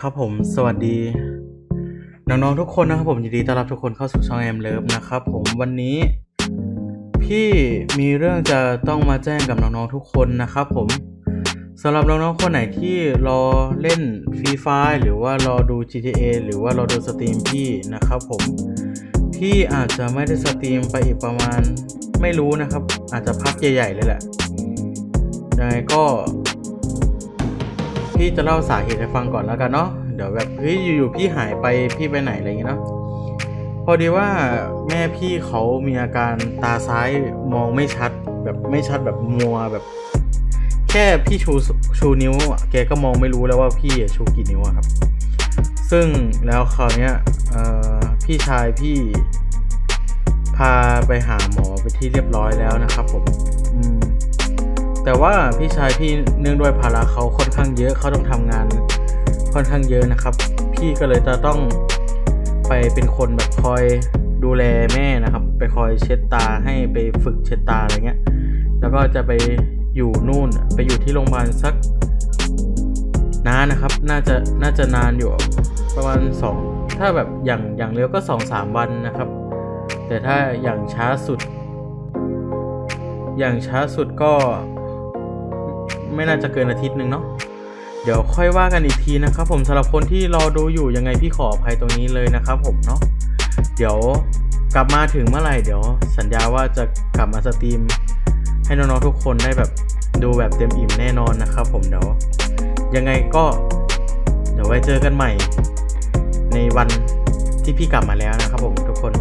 ครับผม สวัสดี น้องๆทุกคนนะครับผมยินดีต้อนรับทุกคนเข้าสู่ช่องแอมเลิฟนะครับผมวันนี้ พี่มีเรื่องจะต้องมาแจ้งกับน้องๆทุกคนนะครับผมสำหรับน้องๆคนไหนที่รอเล่นฟรีไฟหรือว่ารอดู GTA หรือว่ารอดูสตรีมพี่นะครับผมพี่อาจจะไม่ได้สตรีมไปอีกประมาณไม่รู้นะครับ อาจจะพักใหญ่ๆเลยแหละยังไงก็ พี่จะเล่าสาเหตุให้ฟังก่อนแล้วกันเนาะเดี๋ยวแบบเฮ้ยอยู่ๆพี่หายไปพี่ไปไหนอะไรอย่างเงี้ยเนาะพอดีว่าแม่พี่เขามีอาการตาซ้ายมองไม่ชัด แบบไม่ชัดแบบมัวแบบ แค่พี่ชูชูนิ้วแกก็มองไม่รู้แล้วว่าพี่ชูกี่นิ้วครับ ซึ่งแล้วคราวเนี้ยพี่ชายพี่พาไปหาหมอไปที่เรียบร้อยแล้วนะครับผมม แต่ว่าพี่ชายพี่เนื่องด้วยภาระเขาค่อนข้างเยอะเขาต้องทำงานค่อนข้างเยอะนะครับ พี่ก็เลยจะต้องไปเป็นคนแบบคอยดูแลแม่นะครับ ไปคอยเช็ดตาให้ไปฝึกเช็ดตาอะไรเงี้ย แล้วก็จะไปอยู่นู่นไปอยู่ที่โรงพยาบาลสักนานนะครับ น่าจะน่าจะนานอยู่ประมาณสองถ้าแบบอย่างอย่างเร็วก็สองสามวันนะครับ แต่ถ้าอย่างช้าสุด อย่างช้าสุดก็ ไม่น่าจะเกินอาทิตย์หนึ่งเนาะเดี๋ยวค่อยว่ากันอีกทีนะครับผมสำหรับคนที่รอดูอยู่ยังไงพี่ขออภัยตรงนี้เลยนะครับผมเนาะเดี๋ยวกลับมาถึงเมื่อไหร่เดี๋ยว สัญญาว่าจะกลับมาสตรีม ให้น้องๆทุกคนได้แบบดูแบบเต็มอิ่มแน่นอนนะครับ ผมเดี๋ยวยังไงก็ เดี๋ยวไว้เจอกันใหม่ ในวันที่พี่กลับมาแล้วนะครับผมทุกคน